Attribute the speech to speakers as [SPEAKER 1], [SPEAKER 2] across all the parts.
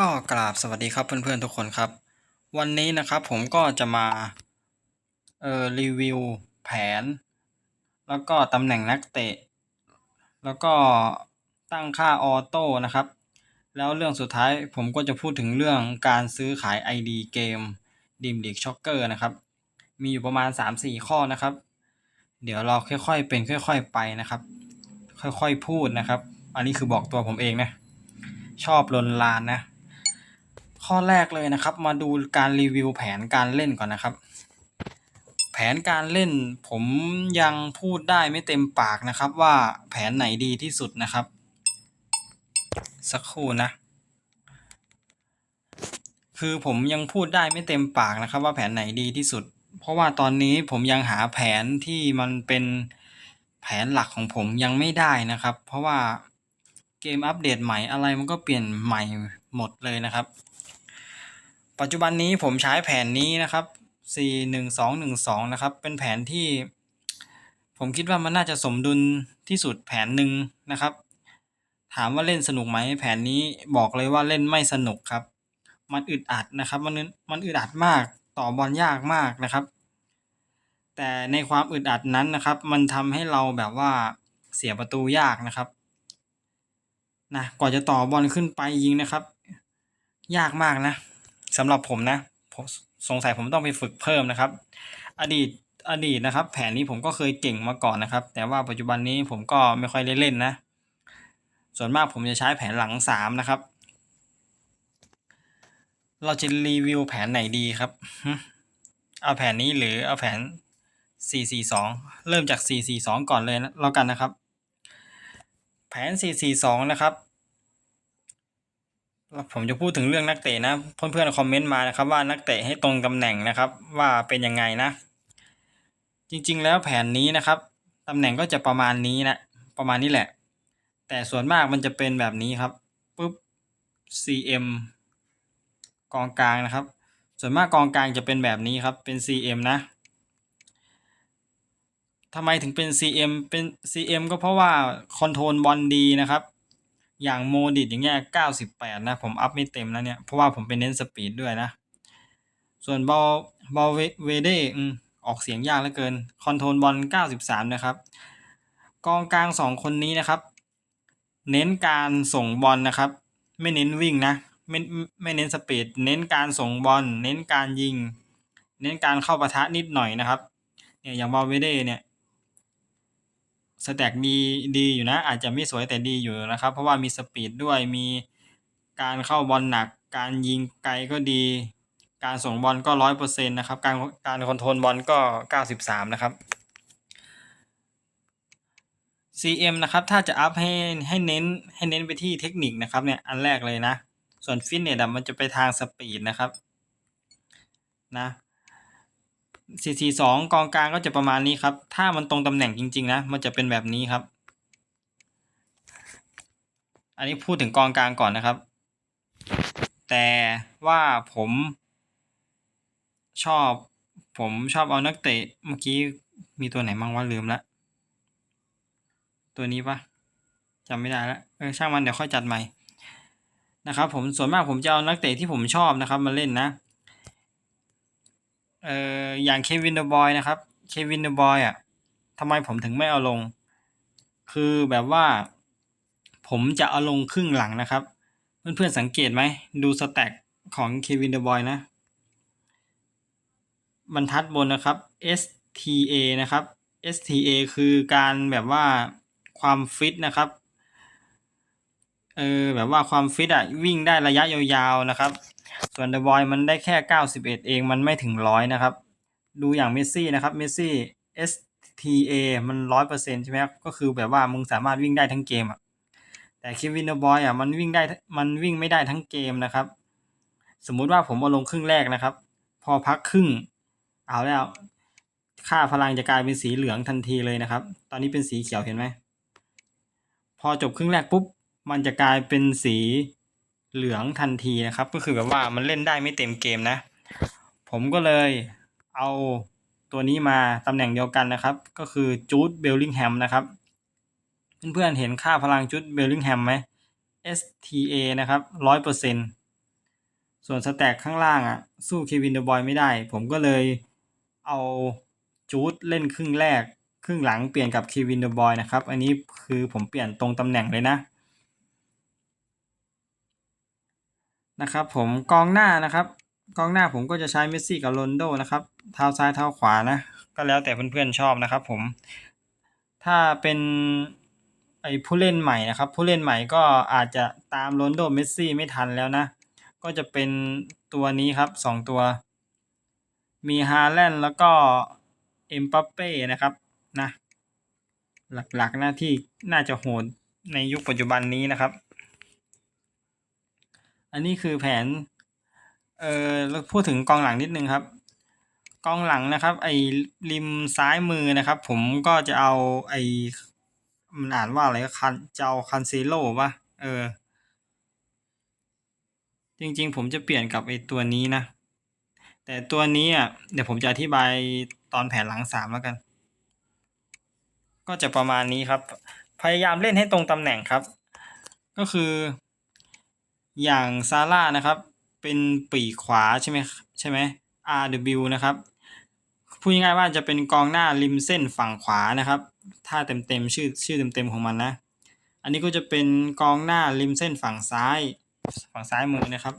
[SPEAKER 1] ก็กราบสวัสดีครับเพื่อนๆทุกคนครับ วันนี้นะครับผมก็จะมาเอ่อรีวิวแผน แล้วก็ตำแหน่งนักเตะ แล้วก็ตั้งค่าออโต้นะครับ แล้วเรื่องสุดท้ายผมก็จะพูดถึงเรื่องการซื้อขาย ID เกมดิม l ีกช็อกเกอร์นะครับ มีอยู่ประมาณ 3-4 ข้อนะครับ เดี๋ยวเราค่อยๆเป็นค่อย ๆไปนะครับ ค่อยๆพูดนะครับ อันนี้คือบอกตัวผมเองนะชอบลนลานนะ ข้อแรกเลยนะครับ มาดูการรีวิวแผนการเล่นก่อนนะครับ แผนการเล่นผมยังพูดได้ไม่เต็มปากนะครับ ว่าแผนไหนดีที่สุดนะครับ สักครู่นะ คือผมยังพูดได้ไม่เต็มปากนะครับ ว่าแผนไหนดีที่สุด เพราะว่าตอนนี้ผมยังหาแผนที่มันเป็นแผนหลักของผมยังไม่ได้นะครับ เพราะว่าเกมอัปเดตใหม่อะไรมันก็เปลี่ยนใหม่หมดเลยนะครับ ปัจจุบันนี้ผมใช้แผนนี้นะครับ41212นะครับ เป็นแผนที่ ผมคิดว่ามันน่าจะสมดุลที่สุดแผนหนึ่งนะครับ ถามว่าเล่นสนุกไหมแผนนี้บอกเลยว่าเล่นไม่สนุกครับ มันอึดอัดนะครับ มันมันอึดอัดมากต่อบอลยากมากนะครับ แต่ในความอึดอัดนั้นนะครับ มันทำให้เราแบบว่าเสียประตูยากนะครับนะกว่าจะต่อบอลขึ้นไปยิงนะครับ ยากมากนะ สำหรับผมนะผมสงสัยผมต้องไปฝึกเพิ่มนะครับ อดีตอดีตนะครับ แผนนี้ผมก็เคยเก่งมาก่อนนะครับ แต่ว่าปัจจุบันนี้ผมก็ไม่ค่อยได้เล่นนะ ส่วนมากผมจะใช้แผนหลังสามนะครับ เราจะรีวิวแผนไหนดีครับ เอาแผนนี้หรือเอาแผน 442 เริ่มจาก 442 ก่อนเลยนะแล้วกันนะครับ แผน 442 นะครับ ผมจะพูดถึงเรื่องนักเตะนะ เพื่อนๆคอมเมนต์มานะครับ ว่านักเตะให้ตรงตำแหน่งนะครับ ว่าเป็นยังไงนะ จริง ๆ แล้วแผนนี้นะครับตำแหน่งก็จะประมาณนี้นะประมาณนี้แหละ แต่ส่วนมากมันจะเป็นแบบนี้ครับปุ๊บ CM กองกลางนะครับ ส่วนมากกองกลางจะเป็นแบบนี้ครับเป็น CM นะทำไมถึงเป็น CM เป็น CM ก็เพราะว่าคอนโทรลบอลดีนะครับ อย่างโมดิดอย่างเงี้ย98นะ ผมอัพไม่เต็มนะเนี่ย เพราะว่าผมเป็นเน้นสปีดด้วยนะ ส่วนบอลบอลเวเดอออกเสียงยากเหลือเกิน คอนโทรลบอล93นะครับ กองกลาง2คนนี้นะครับ เน้นการส่งบอลนะครับ ไม่เน้นวิ่งนะไม่ไม่เน้นสปีดเน้นการส่งบอลเน้นการยิง เน้นการเข้าปะทะนิดหน่อยนะครับเนี่ยอย่างบอลเวเดเนี่ย สแต็กดีดีอยู่นะ อาจจะไม่สวยแต่ดีอยู่นะครับ เพราะว่ามีสปีดด้วยมีการเข้าบอลหนัก การยิงไกลก็ดี การส่งบอลก็ร้อยเปอร์เซ็นต์นะครับ การการคอนโทรลบอลก็เก้าสิบสามนะครับ CM นะครับ ถ้าจะอัพให้ให้เน้นให้เน้นไปที่เทคนิคนะครับเนี่ยอันแรกเลยนะ ส่วนฟิตเนสมันจะไปทางสปีดนะครับนะ 442กองกลางก็จะประมาณนี้ครับ ถ้ามันตรงตำแหน่งจริง ๆ นะ มันจะเป็นแบบนี้ครับ อันนี้พูดถึงกองกลางก่อนนะครับ แต่ว่าผมชอบ ผมชอบเอานักเตะเมื่อกี้มีตัวไหนบ้างว่าลืมละ ตัวนี้ปะจำไม่ได้ล้วเออช่างมันเดี๋ยวค่อยจัดใหม่นะครับผมส่วนมากผมจะเอานักเตะที่ผมชอบนะครับ มาเล่นนะ เอ่ออย่างเควินเดอะบอยนะครับเควินเดอะบอยอะทำไมผมถึงไม่เอาลง คือแบบว่า ผมจะเอาลงครึ่งหลังนะครับ เพื่อนๆสังเกตไหม ดูสแต็กของเควินเดอะบอยนะบรรทัดบนนะครับ STA นะครับ STA คือการแบบว่าความฟิตนะครับ เออแบบว่าความฟิตอะวิ่งได้ระยะยาวๆนะครับ ส่วนเดอะบอยมันได้แค่ 91 เองมันไม่ถึงร้อยนะครับ ดูอย่างเมสซี่นะครับเมสซี่ STA มันร้อยเปอร์เซ็นใช่ไหมครับก็คือแบบว่ามึงสามารถวิ่งได้ทั้งเกมอะแต่เควินเดอะบอยอะมันวิ่งได้มันวิ่งไม่ได้ทั้งเกมนะครับ สมมุติว่าผมเอาลงครึ่งแรกนะครับ พอพักครึ่ง เอาแล้ว ค่าพลังจะกลายเป็นสีเหลืองทันทีเลยนะครับ ตอนนี้เป็นสีเขียวเห็นไหมพอจบครึ่งแรกปุ๊บมันจะกลายเป็นสี เหลืองทันทีนะครับ ก็คือแบบว่ามันเล่นได้ไม่เต็มเกมนะ ผมก็เลยเอาตัวนี้มาตำแหน่งเดียวกันนะครับ ก็คือจูดเบลลิงแฮมนะครับเพื่อนๆเห็นค่าพลังจูดเบลลิงแฮมไหม STA นะครับร้อยเปอร์เซ็นต์ส่วนสแต็กข้างล่างอะ สู้เควินเดอะบอยไม่ได้ ผมก็เลยเอาจูดเล่นครึ่งแรก ครึ่งหลังเปลี่ยนกับเควินเดอะบอยนะครับ อันนี้คือผมเปลี่ยนตรงตำแหน่งเลยนะ นะครับผมกองหน้านะครับกองหน้าผมก็จะใช้เมสซี่กับโรนโดนะครับเท้าซ้ายเท้าขวานะก็แล้วแต่เพื่อนๆชอบนะครับผมถ้าเป็นไอผู้เล่นใหม่นะครับ ผู้เล่นใหม่ก็อาจจะตามโรนโดเมสซี่ไม่ทันแล้วนะ ก็จะเป็นตัวนี้ครับสองตัว มีฮาแลนด์แล้วก็เอ็มปัปเป้นะครับนะหลักๆหน้าที่น่าจะโหดในยุคปัจจุบันนี้นะครับ อันนี้คือแผน เอ่อพูดถึงกองหลังนิดนึงครับ กองหลังนะครับ ไอ้ริมซ้ายมือนะครับ ผมก็จะเอาไอ้มันอ่านว่าอะไรคันจะเอาคันเซโลป่ะเออ จริงๆ ผมจะเปลี่ยนกับไอ้ตัวนี้นะ แต่ตัวนี้อะเดี๋ยวผมจะอธิบายตอนแผนหลังสามแล้วกัน ก็จะประมาณนี้ครับ พยายามเล่นให้ตรงตำแหน่งครับ ก็คือ อย่างซาร่านะครับ เป็นปีกขวาใช่ไหมใช่ไหม RW นะครับพูดง่ายๆว่าจะเป็นกองหน้าริมเส้นฝั่งขวานะครับ ถ้าเต็มๆชื่อชื่อเต็มๆของมันนะ อันนี้ก็จะเป็นกองหน้าริมเส้นฝั่งซ้าย ฝั่งซ้ายมือนะครับ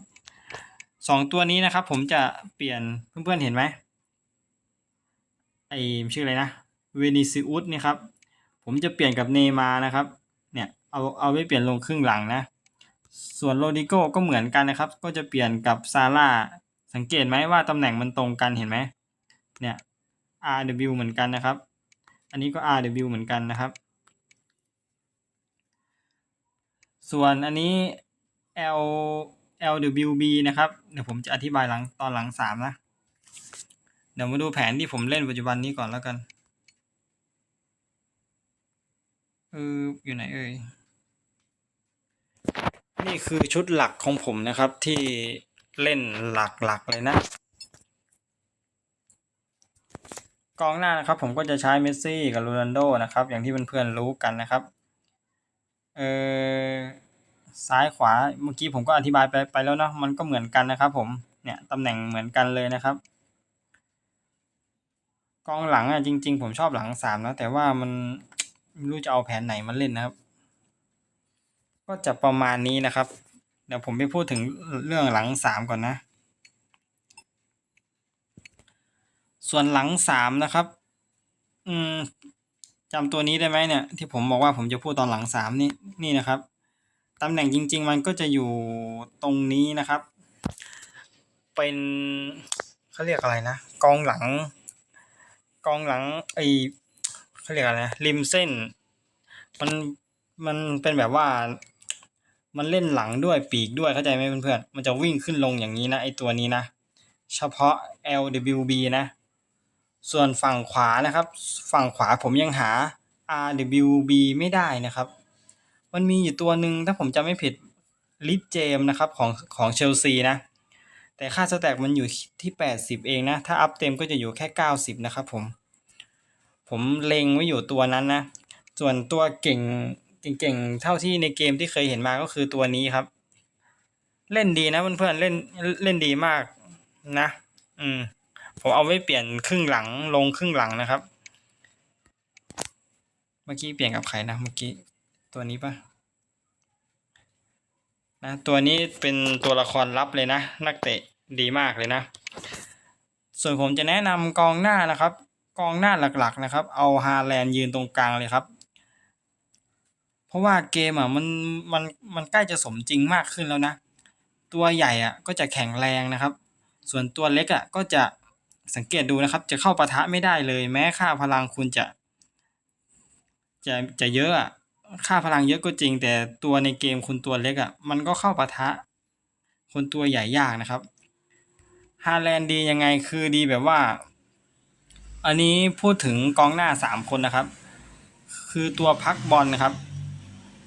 [SPEAKER 1] สองตัวนี้นะครับ ผมจะเปลี่ยนเพื่อนๆเห็นไหมไอชื่ออะไรนะเวนิซิอุสนี่ครับ ผมจะเปลี่ยนกับเนมานะครับ เนี่ยเอาเอาไว้เปลี่ยนลงครึ่งหลังนะ ส่วนโรดิโก้ก็เหมือนกันนะครับ ก็จะเปลี่ยนกับซาร่าสังเกตไหมว่าตำแหน่งมันตรงกันเห็นไหมเนี่ย RW เหมือนกันนะครับ อันนี้ก็ RW เหมือนกันนะครับ ส่วนอันนี้ L LWB นะครับ เดี๋ยวผมจะอธิบายหลังตอนหลังสามนะ เดี๋ยวมาดูแผนที่ผมเล่นปัจจุบันนี้ก่อนแล้วกัน เอออยู่ไหนเอ่ย นี่คือชุดหลักของผมนะครับที่เล่นหลักๆเลยนะ กองหน้านะครับผมก็จะใช้เมสซี่กับโรนัลโดนะครับ อย่างที่เพื่อนๆรู้กันนะครับ เออซ้ายขวาเมื่อกี้ผมก็อธิบายไปไปแล้วเนาะมันก็เหมือนกันนะครับ ผมเนี่ยตำแหน่งเหมือนกันเลยนะครับ กองหลังอะจริง ๆ ผมชอบหลังสามนะแต่ว่ามันไม่รู้จะเอาแผนไหนมาเล่นนะครับ ก็จะประมาณนี้นะครับ เดี๋ยวผมไปพูดถึงเรื่องหลังสามก่อนนะ ส่วนหลังสามนะครับ อืมจำตัวนี้ได้ไหมเนี่ย ที่ผมบอกว่าผมจะพูดตอนหลังสามนี่นี่นะครับตำแหน่งจริง ๆ มันก็จะอยู่ตรงนี้นะครับ เป็นเขาเรียกอะไรนะกองหลัง กองหลังไอเขาเรียกอะไรนะริมเส้น มันมันเป็นแบบว่า มันเล่นหลังด้วยปีกด้วยเข้าใจไหมเพื่อนๆ มันจะวิ่งขึ้นลงอย่างนี้นะไอตัวนี้นะ เฉพาะ LWB นะ ส่วนฝั่งขวานะครับ ฝั่งขวาผมยังหา RWB ไม่ได้นะครับ มันมีอยู่ตัวหนึ่งถ้าผมจำไม่ผิดลิฟเจมนะครับของของเชลซีนะ แต่ค่าสแต็กมันอยู่ที่ 80 เองนะ ถ้าอัพเต็มก็จะอยู่แค่ 90 นะครับผม ผมเล็งไว้อยู่ตัวนั้นนะ ส่วนตัวเก่ง เก่งๆ เท่าที่ในเกมที่เคยเห็นมาก็คือตัวนี้ครับ เล่นดีนะเพื่อนๆเล่นเล่นดีมากนะ อืม ผมเอาไว้เปลี่ยนครึ่งหลังลงครึ่งหลังนะครับ เมื่อกี้เปลี่ยนกับใครนะเมื่อกี้ตัวนี้ปะนะตัวนี้เป็นตัวละครลับเลยนะ นักเตะดีมากเลยนะ ส่วนผมจะแนะนำกองหน้านะครับ กองหน้าหลักๆนะครับ เอาฮาแลนด์ยืนตรงกลางเลยครับ ราะว่าเกมอะมันมันมันใกล้จะสมจริงมากขึ้นแล้วนะ ตัวใหญ่อะก็จะแข็งแรงนะครับ ส่วนตัวเล็กอะก็จะสังเกตดูนะครับ จะเข้าปะทะไม่ได้เลย แม้ค่าพลังคุณจะ จะจะเยอะอะค่าพลังเยอะก็จริง แต่ตัวในเกมคุณตัวเล็กอะมันก็เข้าปะทะ คนตัวใหญ่ยากนะครับฮาแลนด์ดียังไงคือดีแบบว่า อันนี้พูดถึงกองหน้าสามคนนะครับ คือตัวพักบอลนะครับ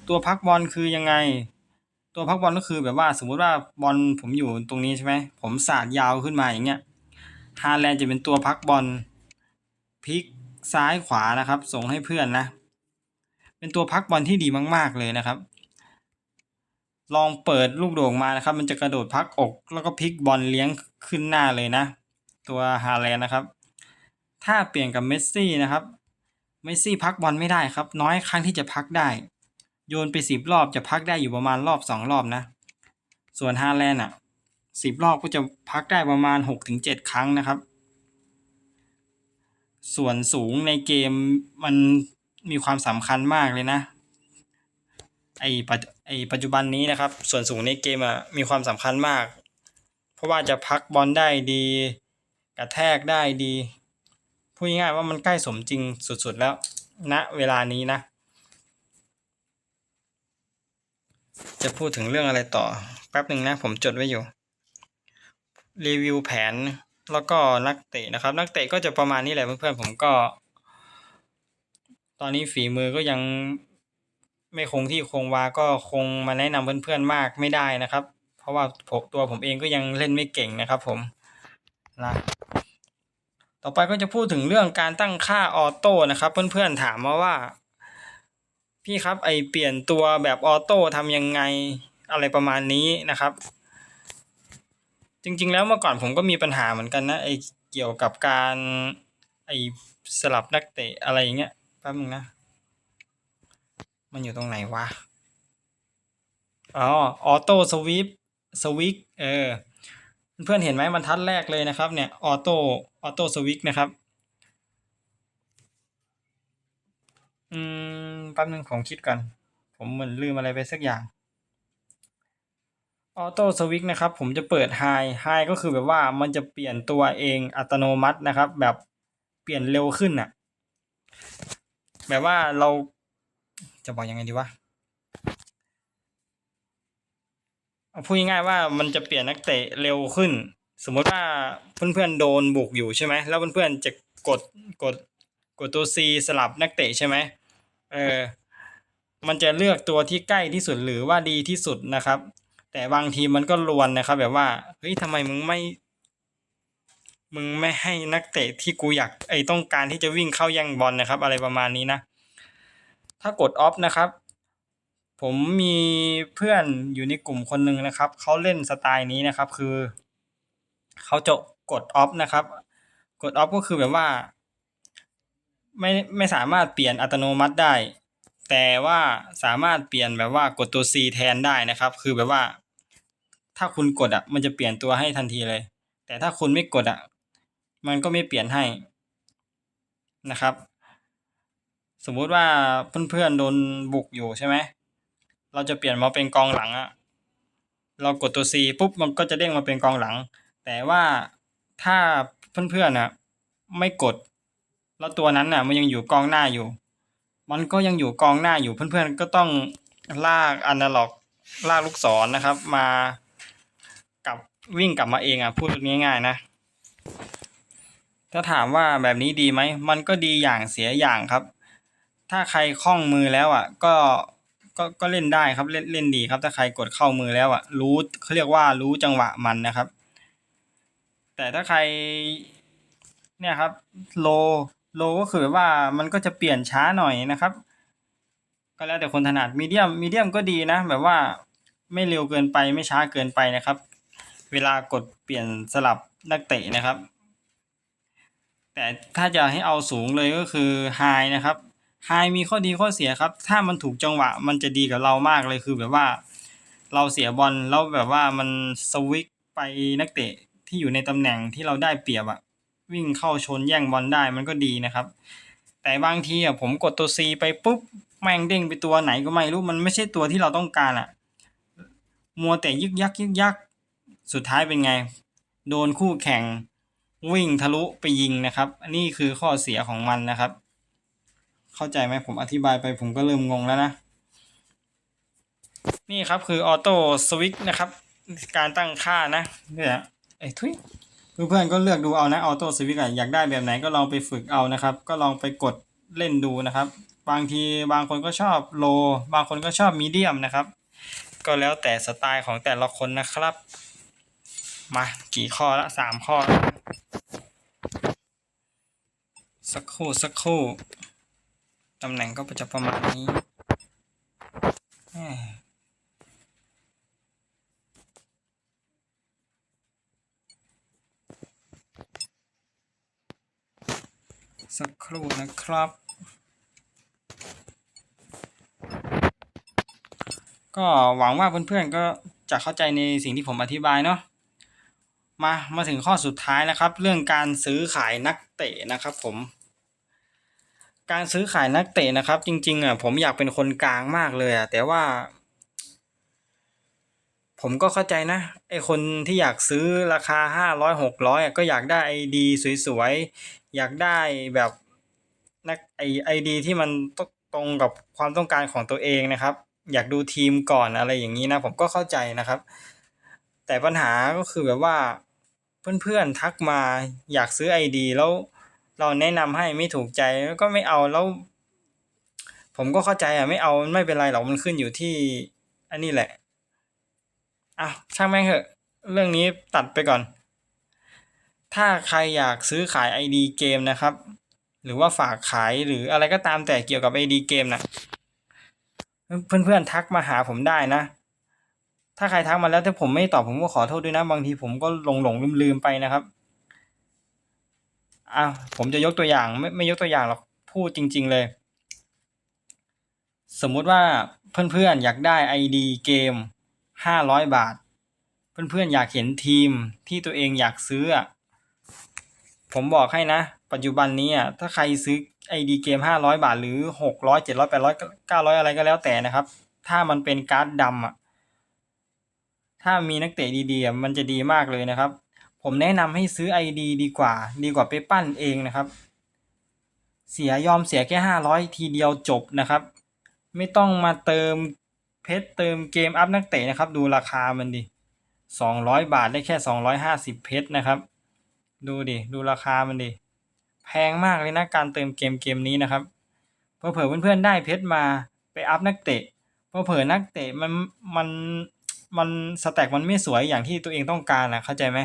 [SPEAKER 1] ตัวพักบอลคือยังไง ตัวพักบอลก็คือแบบว่าสมมุติว่าบอลผมอยู่ตรงนี้ใช่ไหมผมสาดยาวขึ้นมาอย่างเงี้ยฮาแลนจะเป็นตัวพักบอลพลิกซ้ายขวานะครับ ส่งให้เพื่อนนะ เป็นตัวพักบอลที่ดีมาก ๆเลยนะครับ ลองเปิดลูกโด่งมานะครับ มันจะกระโดดพักอก แล้วก็พลิกบอลเลี้ยงขึ้นหน้าเลยนะ ตัวฮาแลนนะครับ ถ้าเปลี่ยนกับเมสซี่นะครับเมสซี่พักบอลไม่ได้ครับ น้อยครั้งที่จะพักได้ โยนไปสิบรอบจะพักได้อยู่ประมาณรอบสองรอบนะ ส่วนฮาแลนด์อะสิบรอบก็จะพักได้ประมาณหกถึงเจ็ดครั้งนะครับ ส่วนสูงในเกมมันมีความสำคัญมากเลยนะไอปัจไอปัจจุบันนี้นะครับ ส่วนสูงในเกมอะมีความสำคัญมาก เพราะว่าจะพักบอลได้ดี กระแทกได้ดีพูดง่ายๆว่ามันใกล้สมจริงสุดๆแล้วณนะเวลานี้นะ จะพูดถึงเรื่องอะไรต่อ แป๊บหนึ่งนะผมจดไว้อยู่ รีวิวแผนแล้วก็นักเตะนะครับ นักเตะก็จะประมาณนี้แหละเพื่อนๆผมก็ ตอนนี้ฝีมือก็ยังไม่คงที่คงวาก็คงมาแนะนำเพื่อนๆมากไม่ได้นะครับ เพราะว่าผมตัวผมเองก็ยังเล่นไม่เก่งนะครับ ผมนะต่อไปก็จะพูดถึงเรื่องการตั้งค่าออโต้นะครับ เพื่อนๆถามมาว่า พี่ครับไอเปลี่ยนตัวแบบออโต้ทำยังไงอะไรประมาณนี้นะครับ จริงๆแล้วเมื่อก่อนผมก็มีปัญหาเหมือนกันนะไอเกี่ยวกับการไอสลับนักเตะอะไรอย่างเงี้ยแป๊บนึงนะ มันอยู่ตรงไหนวะอ๋อออโต้สวิปสวิกเออเพื่อนเห็นไหมบรรทัดแรกเลยนะครับเนี่ยออโต้ออโต้สวิกนะครับ อืมแป๊บนึงผมคิดก่อน ผมเหมือนลืมอะไรไปสักอย่างออโต้สวิกนะครับผมจะเปิดไฮไฮก็คือแบบว่ามันจะเปลี่ยนตัวเองอัตโนมัตินะครับ แบบเปลี่ยนเร็วขึ้นอะแบบว่าเราจะบอกยังไงดีวะเอาพูดง่ายๆว่ามันจะเปลี่ยนนักเตะเร็วขึ้น สมมติว่าเพื่อนๆโดนบุกอยู่ใช่ไหมแล้วเพื่อนๆจะกดกดกดตัว C สลับนักเตะใช่ไหม เออมันจะเลือกตัวที่ใกล้ที่สุดหรือว่าดีที่สุดนะครับ แต่บางทีมันก็ลวนนะครับ แบบว่าเฮ้ยทำไมมึงไม่ มึงไม่ให้นักเตะที่กูอยากไอ้ต้องการที่จะวิ่งเข้าแย่งบอลนะครับ อะไรประมาณนี้นะ ถ้ากดออฟนะครับผมมีเพื่อนอยู่ในกลุ่มคนหนึ่งนะครับ เขาเล่นสไตล์นี้นะครับ คือ เขาจะกดออฟนะครับ กดออฟก็คือแบบว่า ไม่ไม่สามารถเปลี่ยนอัตโนมัติได้ แต่ว่าสามารถเปลี่ยนแบบว่ากดตัว C แทนได้นะครับ คือแบบว่า ถ้าคุณกดอะมันจะเปลี่ยนตัวให้ทันทีเลย แต่ถ้าคุณไม่กดอะมันก็ไม่เปลี่ยนให้นะครับ สมมุติว่าเพื่อนๆโดนบุกอยู่ใช่ไหมเราจะเปลี่ยนมาเป็นกองหลังอะเรากดตัว C ปุ๊บมันก็จะเด้งมาเป็นกองหลัง แต่ว่าถ้าเพื่อนๆอะไม่กด แล้วตัวนั้นน่ะ มันยังอยู่กองหน้าอยู่ มันก็ยังอยู่กองหน้าอยู่ เพื่อนๆก็ต้องลากอนาล็อกลากลูกศรนะครับ มากับวิ่งกลับมาเองอะพูดง่ายๆนะ ถ้าถามว่าแบบนี้ดีไหม มันก็ดีอย่างเสียอย่างครับ ถ้าใครคล่องมือแล้วอะ ก็ก็ก็เล่นได้ครับเล่นเล่นดีครับ ถ้าใครกดเข้ามือแล้วอะ รู้เขาเรียกว่ารู้จังหวะมันนะครับ แต่ถ้าใครเนี่ยครับโล โลก็คือว่ามันก็จะเปลี่ยนช้าหน่อยนะครับ ก็แล้วแต่คนถนัดมีเดียมมีเดียมก็ดีนะ แบบว่าไม่เร็วเกินไปไม่ช้าเกินไปนะครับ เวลากดเปลี่ยนสลับนักเตะนะครับ แต่ถ้าจะให้เอาสูงเลยก็คือไฮนะครับไฮมีข้อดีข้อเสียครับ ถ้ามันถูกจังหวะมันจะดีกับเรามากเลยคือแบบว่า เราเสียบอลแล้วแบบว่ามันสวิกไปนักเตะที่อยู่ในตำแหน่งที่เราได้เปรียบอะ วิ่งเข้าชนแย่งบอลได้มันก็ดีนะครับ แต่บางทีอะผมกดตัว C ไปปุ๊บแม่งเด้งไปตัวไหนก็ไม่รู้มันไม่ใช่ตัวที่เราต้องการอะมัวแต่ยึกยักยึกยักสุดท้ายเป็นไง โดนคู่แข่งวิ่งทะลุไปยิงนะครับ อันนี้คือข้อเสียของมันนะครับ เข้าใจไหมผมอธิบายไปผมก็เริ่มงงแล้วนะ นี่ครับคือออโต้สวิตช์นะครับ การตั้งค่านะเนี่ยไอ้ทุย เพื่อนๆก็เลือกดูเอานะออโต้สวิตช์อยากได้แบบไหนก็ลองไปฝึกเอานะครับ ก็ลองไปกดเล่นดูนะครับ บางทีบางคนก็ชอบโล บางคนก็ชอบมีเดียมนะครับ ก็แล้วแต่สไตล์ของแต่ละคนนะครับ มากี่ข้อละสามข้อ สักครู่สักครู่ตำแหน่งก็จะประมาณนี้แหม่ สักครู่นะครับ ก็หวังว่าเพื่อนๆก็จะเข้าใจในสิ่งที่ผมอธิบายเนาะมามาถึงข้อสุดท้ายนะครับ เรื่องการซื้อขายนักเตะนะครับผม การซื้อขายนักเตะนะครับ จริงๆอะผมอยากเป็นคนกลางมากเลยอะแต่ว่า ผมก็เข้าใจนะไอคนที่อยากซื้อราคาห้าร้อยหกร้อยก็อยากได้ไอดีสวยๆ อยากได้แบบนักไอไอดีที่มันตรงกับความต้องการของตัวเองนะครับ อยากดูทีมก่อนอะไรอย่างนี้นะ ผมก็เข้าใจนะครับ แต่ปัญหาก็คือแบบว่าเพื่อนๆทักมาอยากซื้อไอดีแล้วเราแนะนำให้ไม่ถูกใจแล้วก็ไม่เอาแล้ว ผมก็เข้าใจอะไม่เอาไม่เป็นไรหรอกมันขึ้นอยู่ที่ อันนี้แหละ อะช่างแม่งเถอะ เรื่องนี้ตัดไปก่อน ถ้าใครอยากซื้อขาย ID เกมนะครับ หรือว่าฝากขายหรืออะไรก็ตามแต่เกี่ยวกับ ID เกมนะเพื่อนๆทักมาหาผมได้นะ ถ้าใครทักมาแล้วถ้าผมไม่ตอบผมก็ขอโทษด้วยนะ บางทีผมก็หลงหลงลืมลืมไปนะครับอะผมจะยกตัวอย่างไม่ไม่ยกตัวอย่างหรอกพูดจริง ๆเลย สมมุติว่าเพื่อนๆอยากได้ ID เกม ห้าร้อยบาท เพื่อนๆอยากเห็นทีมที่ตัวเองอยากซื้อ ผมบอกให้นะ ปัจจุบันนี้อะถ้าใครซื้อ ID เกมห้าร้อยบาท หรือหกร้อยเจ็ดร้อยแปดร้อยเก้าร้อยอะไรก็แล้วแต่นะครับ ถ้ามันเป็นการ์ดดำอะถ้ามีนักเตะดีๆ มันจะดีมากเลยนะครับ ผมแนะนำให้ซื้อ ID ดีกว่า ดีกว่าไปปั้นเองนะครับ เสียยอมเสียแค่ห้าร้อยทีเดียวจบนะครับ ไม่ต้องมาเติม ชรเติมเกมอัพนักเตะนะครับ ดูราคามันดิสองร้อยบาทได้แค่สองร้อยห้าสิบเพชรนะครับ ดูดิ ดูราคามันดิ แพงมากเลยนะการเติมเกมเกมนี้นะครับเผื่อเพื่อนๆได้เพชรมาไปอัพนักเตะเผื่อนักเตะมันมันมันสแต็กมันไม่สวยอย่างที่ตัวเองต้องการนะเข้าใจไหม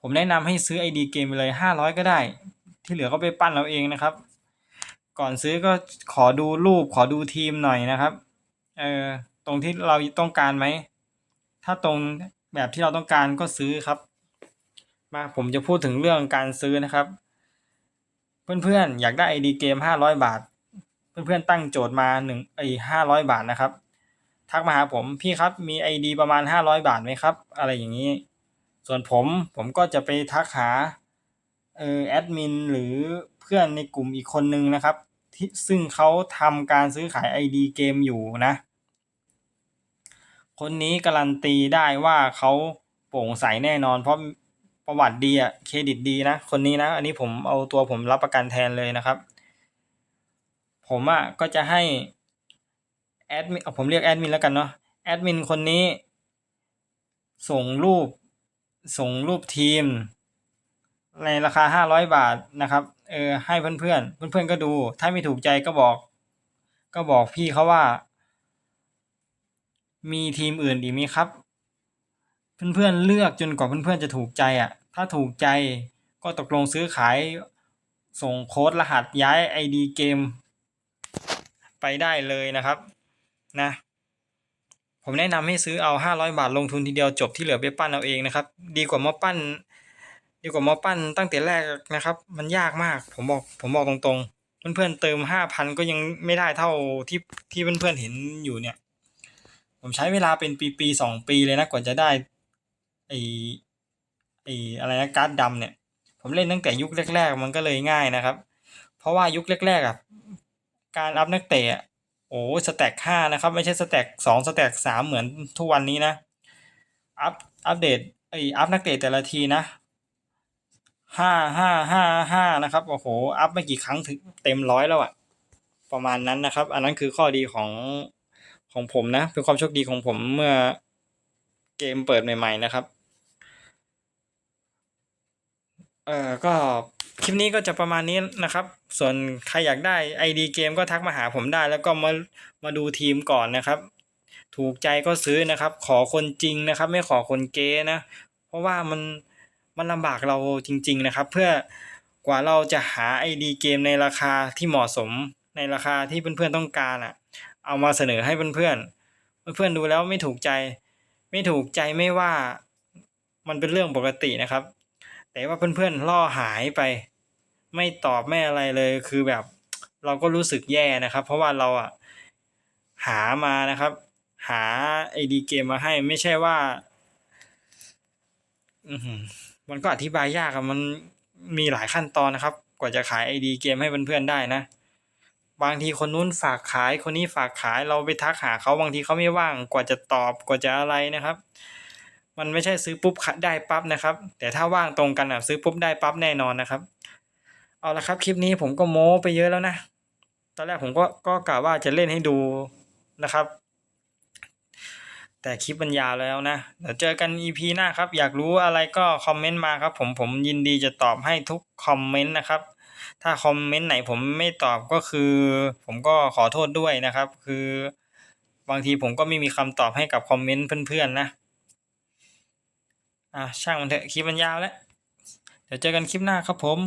[SPEAKER 1] ผมแนะนำให้ซื้อ ID เกมไปเลยห้าร้อยก็ได้ ที่เหลือก็ไปปั้นเอาเองนะครับ ก่อนซื้อก็ขอดูรูปขอดูทีมหน่อยนะครับ เออตรงที่เราต้องการไหม ถ้าตรงแบบที่เราต้องการก็ซื้อครับ มาผมจะพูดถึงเรื่องการซื้อนะครับ เพื่อนๆอยากได้ ID เกมห้าร้อยบาท เพื่อนๆตั้งโจทย์มาหนึ่งไอห้าร้อยบาทนะครับ ทักมาหาผมพี่ครับมี ID ประมาณห้าร้อยบาทไหมครับ อะไรอย่างนี้ ส่วนผมผมก็จะไปทักหาเออแอดมินหรือเพื่อนในกลุ่มอีกคนนึงนะครับที่ซึ่งเขาทำการซื้อขาย ID เกมอยู่นะ คนนี้การันตีได้ว่าเขาโปร่งใสแน่นอน เพราะประวัติดีอะเครดิตดีนะ คนนี้นะ อันนี้ผมเอาตัวผมรับประกันแทนเลยนะครับ ผมอะก็จะให้แอดมินผมเรียกแอดมินแล้วกันเนาะแอดมินคนนี้ ส่งรูป ส่งรูปทีม ในราคาห้าร้อยบาทนะครับ เออให้เพื่อนเพื่อนเพื่อนเพื่อนก็ดู ถ้าไม่ถูกใจก็บอก ก็บอกพี่เขาว่า มีทีมอื่นอีกไหมครับ เพื่อนๆเลือกจนกว่าเพื่อนๆจะถูกใจอะ ถ้าถูกใจก็ตกลงซื้อขาย ส่งโค้ดรหัสย้าย ID เกม ไปได้เลยนะครับนะผมแนะนำให้ซื้อเอาห้าร้อยบาทลงทุนทีเดียวจบที่เหลือไปปั้นเอาเองนะครับ ดีกว่ามาปั้น ดีกว่ามาปั้นตั้งแต่แรกนะครับ มันยากมากผมบอกผมบอกตรงๆ เพื่อนๆเติมห้าพันก็ยังไม่ได้เท่าที่ที่เพื่อนๆเห็นอยู่เนี่ย ผมใช้เวลาเป็นปีๆสองปีเลยนะกว่าจะได้ไอไออะไรนะการ์ดดำเนี่ย ผมเล่นตั้งแต่ยุคแรก ๆ มันก็เลยง่ายนะครับ เพราะว่ายุคแรกๆอะการอัพนักเตะอะโอ้สแต็กห้านะครับ ไม่ใช่สแต็กสองสแต็กสามเหมือนทุกวันนี้นะอัพอัปเดตไออัพนักเตะแต่ละทีนะห้าห้าห้าห้านะครับโอ้โหอัพไม่กี่ครั้งถึงเต็มร้อยแล้วอะประมาณนั้นนะครับ อันนั้นคือข้อดีของ ของผมนะเป็นความโชคดีของผมเมื่อเกมเปิดใหม่ ๆ นะครับ เอ่อก็คลิปนี้ก็จะประมาณนี้นะครับ ส่วนใครอยากได้ ID เกมก็ทักมาหาผมได้ แล้วก็มามาดูทีมก่อนนะครับ ถูกใจก็ซื้อนะครับ ขอคนจริงนะครับ ไม่ขอคนเก๊นะ เพราะว่ามันมันลำบากเราจริง ๆนะครับ เพื่อกว่าเราจะหา ID เกมในราคาที่เหมาะสมในราคาที่เพื่อนๆต้องการอะ เอามาเสนอให้เพื่อนๆ เพื่อนๆดูแล้วไม่ถูกใจ ไม่ถูกใจไม่ว่ามันเป็นเรื่องปกตินะครับ แต่ว่าเพื่อนๆล่อหายไป ไม่ตอบไม่อะไรเลยคือแบบเราก็รู้สึกแย่นะครับ เพราะว่าเราอะหามานะครับ หา ID เกมมาให้ไม่ใช่ว่ามันก็อธิบายยากอะมันมีหลายขั้นตอนนะครับ กว่าจะขาย ID เกมให้เพื่อนๆได้นะ บางทีคนนู้นฝากขายคนนี้ฝากขายเราไปทักหาเขาบางทีเขาไม่ว่างกว่าจะตอบกว่าจะอะไรนะครับ มันไม่ใช่ซื้อปุ๊บขได้ปั๊บนะครับ แต่ถ้าว่างตรงกันน่ะซื้อปุ๊บได้ปั๊บแน่นอนนะครับ เอาละครับคลิปนี้ผมก็โม้ไปเยอะแล้วนะตอนแรกผมก็ก็กะว่าจะเล่นให้ดูนะครับ แต่คลิปมันยาวแล้วนะเดี๋ยวเจอกัน EP หน้าครับ อยากรู้อะไรก็คอมเมนต์มาครับ ผมผมยินดีจะตอบให้ทุกคอมเมนต์นะครับ ถ้าคอมเมนต์ไหนผมไม่ตอบก็คือ ผมก็ขอโทษด้วยนะครับ คือบางทีผมก็ไม่มีคำตอบให้กับคอมเมนต์เพื่อนๆนะอ่าช่างมันเถอะคลิปมันยาวแล้ว เดี๋ยวเจอกันคลิปหน้าครับผม